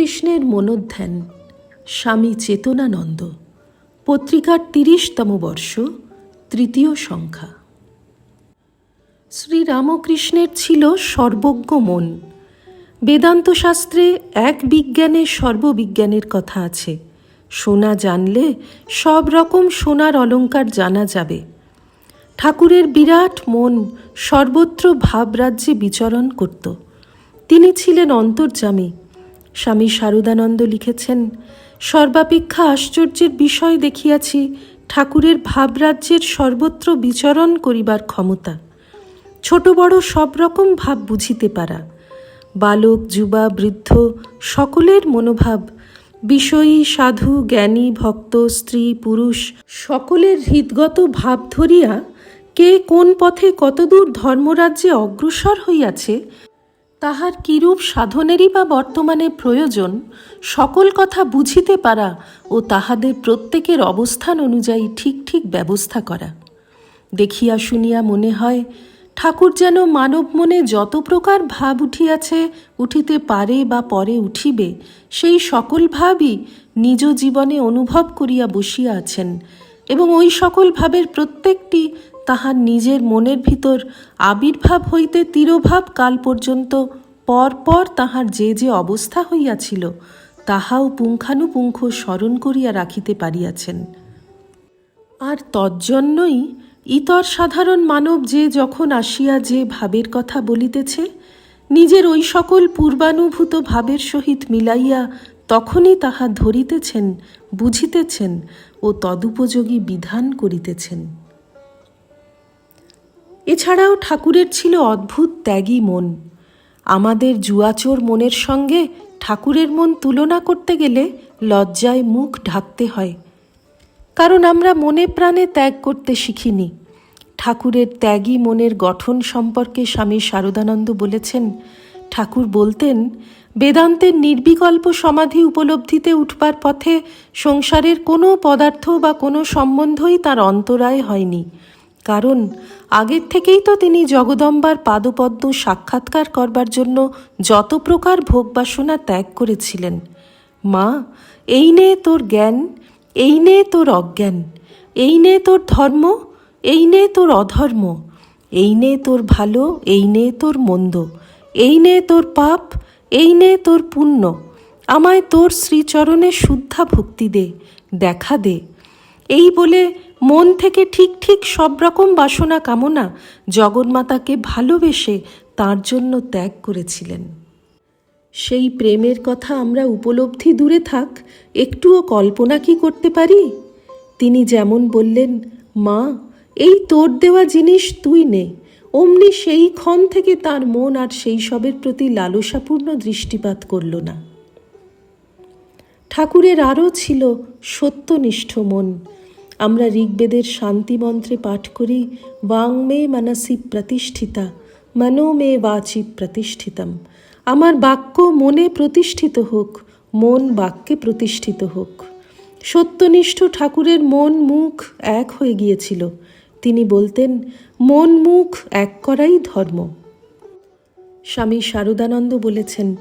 শ্রী রামকৃষ্ণের মনোধ্যান, স্বামী চেতনানন্দ, পত্রিকার তিরিশতম বর্ষ, তৃতীয় সংখ্যা। শ্রীরামকৃষ্ণের ছিল সর্বজ্ঞ মন। বেদান্ত শাস্ত্রে এক বিজ্ঞানে সর্ববিজ্ঞানের কথা আছে। সোনা জানলে সব রকম সোনার অলংকার জানা যাবে। ঠাকুরের বিরাট মন সর্বত্র ভাবরাজ্যে বিচরণ করত। তিনি ছিলেন অন্তর্যামী স্বামী শারদানন্দ লিখেছেন, সর্বাপেক্ষা আশ্চর্যের বিষয় দেখিয়াছি, ঠাকুরের ভাবরাজ্যের সর্বত্র বিচরণ করিবার ক্ষমতা। ছোট বড় সব রকম ভাব বুঝিতে পারা। বালক, যুবা, বৃদ্ধ, সকলের মনোভাব, বিষয়ী, সাধু, জ্ঞানী, ভক্ত, স্ত্রী, পুরুষ, সকলের হৃদগত ভাব ধরিয়া কে কোন পথে কতদূর ধর্মরাজ্যে অগ্রসর হইয়াছে তাহার কিরূপ সাধনেরই বা বর্তমানে প্রয়োজন, সকল কথা বুঝিতে পারা ও তাহাদের প্রত্যেকের অবস্থান অনুযায়ী ঠিক ঠিক ব্যবস্থা করা। দেখিয়া শুনিয়া মনে হয়, ঠাকুর যেন মানব মনে যত প্রকার ভাব উঠিয়াছে, উঠিতে পারে বা পরে উঠিবে, সেই সকল ভাবই নিজ জীবনে অনুভব করিয়া বসিয়া আছেন এবং ওই সকল ভাবের প্রত্যেকটি তাহার নিজের মনের ভিতর আবির্ভাব হইতে তিরোভাব কাল পর্যন্ত পর পর তাহার যে যে অবস্থা হইয়াছিল, তাহাও পুঙ্খানুপুঙ্খ স্মরণ করিয়া রাখিতে পারিয়াছেন। আর তজ্জন্যই ইতর সাধারণ মানব যে যখন আসিয়া যে ভাবের কথা বলিতেছে, নিজের ওই সকল পূর্বানুভূত ভাবের সহিত মিলাইয়া তখনই তাহা ধরিতেছেন, বুঝিতেছেন ও তদুপযোগী বিধান করিতেছেন। এছাড়াও ঠাকুরের ছিল অদ্ভুত ত্যাগী মন। আমাদের জুয়াচোর মনের সঙ্গে ঠাকুরের মন তুলনা করতে গেলে লজ্জায় মুখ ঢাকতে হয়। কারণ আমরা মনে প্রাণে ত্যাগ করতে শিখিনি। ঠাকুরের ত্যাগী মনের গঠন সম্পর্কে স্বামী শারদানন্দ বলেছেন, ঠাকুর বলতেন, বেদান্তের নির্বিকল্প সমাধি উপলব্ধিতে উঠবার পথে সংসারের কোনো পদার্থ বা কোনো সম্বন্ধই তার অন্তরায় হয়নি। কারণ আগের থেকেই তো তিনি জগদম্বার পাদপদ্ম সাক্ষাৎকার করবার জন্য যত প্রকার ভোগবাসনা ত্যাগ করেছিলেন। মা, এই নে তোর জ্ঞান, এই নে তোর অজ্ঞান, এই নে তোর ধর্ম, এই নে তোর অধর্ম, এই নে তোর ভালো, এই নে তোর মন্দ, এই নে তোর পাপ, এই নে তোর পুণ্য, আমায় তোর শ্রীচরণে শুদ্ধা ভক্তি দে, দেখা দে। এই বলে মন থেকে ঠিক ঠিক সব রকম বাসনা কামনা জগন্মাতাকে ভালোবেসে তার জন্য ত্যাগ করেছিলেন। সেই প্রেমের কথা আমরা উপলব্ধি দূরে থাক, একটুও কল্পনা কি করতে পারি? তিনি যেমন বললেন, মা, এই তোর দেওয়া জিনিস তুই নে। অমনি সেই ক্ষণ থেকে তার মন আর সেই সবের প্রতি লালসাপূর্ণ দৃষ্টিপাত করল না। ঠাকুরের আরও ছিল সত্যনিষ্ঠ মন আমরা ঋগ্বেদের শান্তি মন্ত্রে পাঠ করি বাং মে মানসি প্রতিষ্ঠিতা, মনো মে বাচি প্রতিষ্ঠিতম। আমার বাক্য মনে প্রতিষ্ঠিত হোক, মন বাক্যে প্রতিষ্ঠিত হোক। সত্যনিষ্ঠ ঠাকুরের মন মুখ এক হয়ে গিয়েছিল। তিনি বলতেন, মন মুখ এক করাই ধর্ম। স্বামী শারদানন্দ বলেছেন,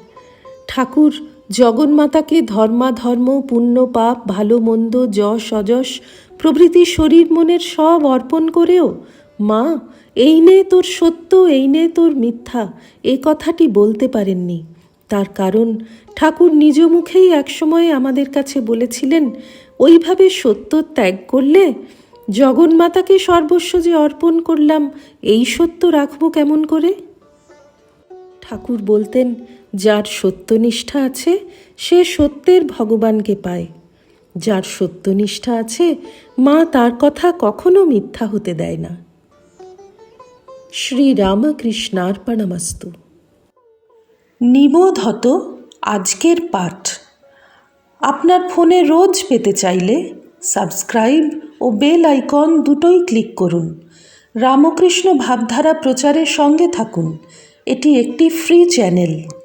ঠাকুর, জগন্মাতাকে ধর্মাধর্ম, পুণ্য পাপ, ভালো মন্দ, যশ, অযশ প্রভৃতি শরীর মনের সব অর্পণ করেও, মা, এই নে তোর সত্য, এই নে তোর মিথ্যা, এ কথাটি বলতে পারেননি। তার কারণ ঠাকুর নিজ মুখেই একসময় আমাদের কাছে বলেছিলেন, ওইভাবে সত্য ত্যাগ করলে জগন্মাতাকে সর্বস্ব যে অর্পণ করলাম, এই সত্য রাখব কেমন করে? ঠাকুর বলতেন, যার সত্যনিষ্ঠা আছে, সে সত্যের ভগবানকে পায়। যার সত্যনিষ্ঠা আছে, মা তার কথা কখনো মিথ্যা হতে দেয় না। শ্রী রামকৃষ্ণার্পণমস্তু নিবোধত আজকের পাঠ। আপনার ফোনে রোজ পেতে চাইলে সাবস্ক্রাইব ও বেল আইকন দুটোই ক্লিক করুন। রামকৃষ্ণ ভাবধারা প্রচারের সঙ্গে থাকুন। এটি একটি ফ্রি চ্যানেল।